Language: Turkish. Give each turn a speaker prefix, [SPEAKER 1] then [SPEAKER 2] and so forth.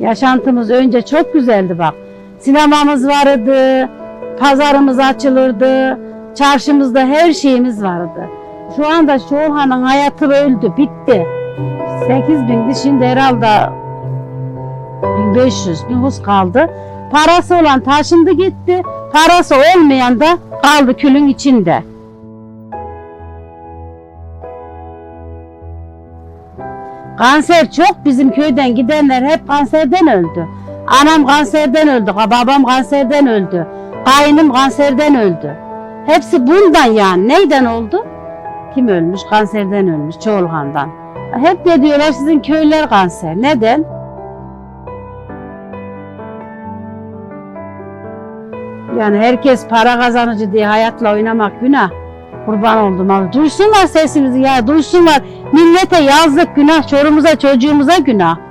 [SPEAKER 1] Yaşantımız önce çok güzeldi bak. Sinemamız vardı, pazarımız açılırdı, çarşımızda her şeyimiz vardı. Şu anda Şoğhan'ın hayatı öldü, bitti. 8 bindi, şimdi herhalde 1500 nüfus kaldı. Parası olan taşındı gitti, parası olmayan da kaldı külün içinde. Kanser çok bizim köyden gidenler hep kanserden öldü. Anam kanserden öldü, babam kanserden öldü, kayınım kanserden öldü. Hepsi bundan yani. Neyden oldu? Kim ölmüş? Kanserden ölmüş, Çoğulhan'dan. Hep de diyorlar sizin köyler kanser. Neden? Yani herkes para kazanıcı diye hayatla oynamak günah. Kurban oldum abi. Duysunlar sesimizi ya, duysunlar. Millete yazdık günah, çorumuza çocuğumuza günah.